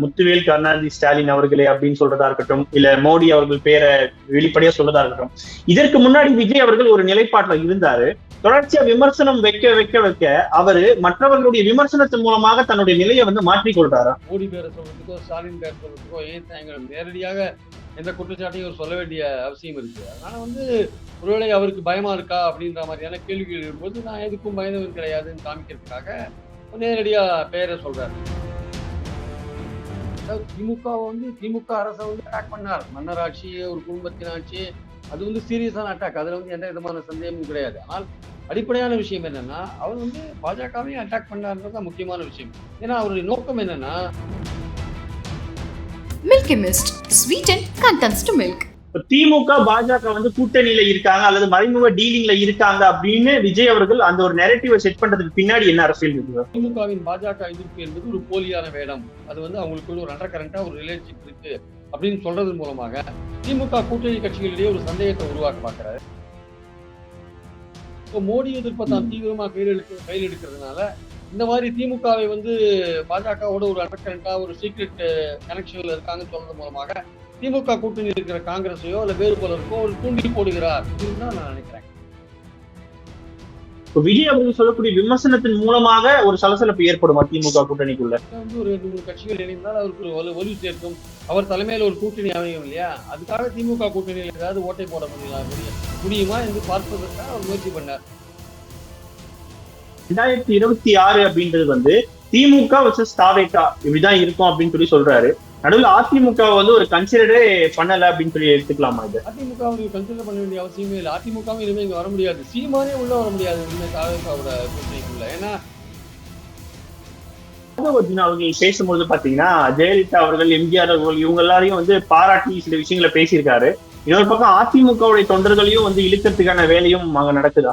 முத்துவேல் கருணாநிதி ஸ்டாலின் அவர்களே அப்படின்னு சொல்றதா இருக்கட்டும் இல்ல மோடி அவர்கள் பேரை வெளிப்படையா சொல்றதா இருக்கட்டும் இதற்கு முன்னாடி விஜய் அவர்கள் ஒரு நிலைப்பாட்டுல இருந்தாரு. தொடர்ச்சியா விமர்சனம் வைக்க வைக்க வைக்க அவரு மற்றவர்களுடைய விமர்சனத்தின் மூலமாக தன்னுடைய நிலையை வந்து மாற்றிக்கொள்றாரா மோடி பேரை சொல்றதுக்கோ ஸ்டாலின் பேர் சொல்றதுக்கோ ஏன் நேரடியாக எந்த குற்றச்சாட்டையும் அவர் சொல்ல வேண்டிய அவசியம் இருக்கு. அதனால வந்து ஒருவேளை அவருக்கு பயமா இருக்கா அப்படின்ற மாதிரியான கேள்விகள் இருக்கும்போது நான் எதுக்கும் பயந்தவன் கிடையாதுன்னு காமிக்கிறதுக்காக நேரடியா பெயரை சொல்றாரு. அதாவது திமுக வந்து திமுக அரசை வந்து அட்டாக் பண்ணார். மன்னர் ஆட்சி ஒரு குடும்பத்தின் ஆட்சி அது வந்து சீரியஸான அட்டாக் அதில் வந்து எந்த விதமான சந்தேகமும் கிடையாது. ஆனால் அடிப்படையான விஷயம் என்னன்னா அவர் வந்து பாஜகவையும் அட்டாக் பண்ணாருன்றது தான் முக்கியமான விஷயம். ஏன்னா அவருடைய நோக்கம் என்னன்னா nest sweet and contents to milk இப்ப திமுக பாஜக வந்து கூட்டணியில இருக்காங்க அல்லது மறைமுக டீலிங்ல இருக்காங்க அப்படின்னு விஜய் அவர்கள் அந்த ஒரு நெரட்டிவை செட் பண்றதுக்கு பின்னாடி என்ன அரசியல் இருக்கு? திமுகவின் பாஜக எதிர்ப்பு என்பது ஒரு போலியான வேடம். அது வந்து அவங்களுக்குள்ள ஒரு அண்டர் கரண்டா ஒரு ரிலேஷன்ஷிப் இருக்கு அப்படின்னு சொல்றது மூலமாக திமுக கூட்டணி கட்சிகளிடையே ஒரு சந்தேகத்தை உருவாக்க பார்க்கிறாரு. இப்போ மோடி எதிர்ப்பை தான் தீவிரமா கையில் எடுக்க கையில் எடுக்கிறதுனால இந்த மாதிரி திமுகவை வந்து பாஜகவோட ஒரு அண்டர் கரண்டா ஒரு சீக்ரெட் கனெக்ஷன்ல இருக்காங்கன்னு சொல்றது மூலமாக திமுக கூட்டணி இருக்கிற காங்கிரஸையோ இல்ல வேறு பலருக்கோ ஒரு தூண்டில் போடுகிறார் அப்படின்னு தான் நான் நினைக்கிறேன். இப்ப விஜய் அவர்கள் சொல்லக்கூடிய விமர்சனத்தின் மூலமாக ஒரு சலசலப்பு ஏற்படுமா திமுக கூட்டணிக்குள்ள? வந்து ஒரு ரெண்டு மூணு கட்சிகள் இணைந்தால் அவருக்கு ஒரு வலு சேர்க்கும். அவர் தலைமையில ஒரு கூட்டணி அமையும் இல்லையா? அதுக்காக திமுக கூட்டணியில் ஏதாவது ஓட்டை போட முடியல முடிய- முடியுமா என்று பார்ப்பதற்காக அவர் முயற்சி பண்ணார். ரெண்டாயிரத்தி இருபத்தி ஆறு அப்படின்றது வந்து திமுக வர்சஸ் தாவேகா இப்படிதான் இருக்கும் அப்படின்னு சொல்லி சொல்றாரு. நடுவில் அதிமுக வந்து ஒரு கன்சிடரே பண்ணல அப்படின்னு சொல்லி எடுத்துக்கலாமா இது? அதிமுக அவருக்கு கன்சிடர் பண்ண வேண்டிய அவசியமே இல்லை. அதிமுகவும் இனிமே இங்க வர முடியாது. சீமானே உள்ள வர முடியாது தாவேகாவோட கூட்டணிக்குள்ள ஏன்னா அவர்கள் பேசும்போது பாத்தீங்கன்னா ஜெயலலிதா அவர்கள் எம்ஜிஆர் அவர்கள் இவங்க எல்லாரையும் வந்து பாராட்டி சில விஷயங்களை பேசியிருக்காரு. இன்னொரு பக்கம் அதிமுகவுடைய தொண்டர்களையும் வந்து இழுக்கிறதுக்கான வேலையும் அங்க நடக்குதா?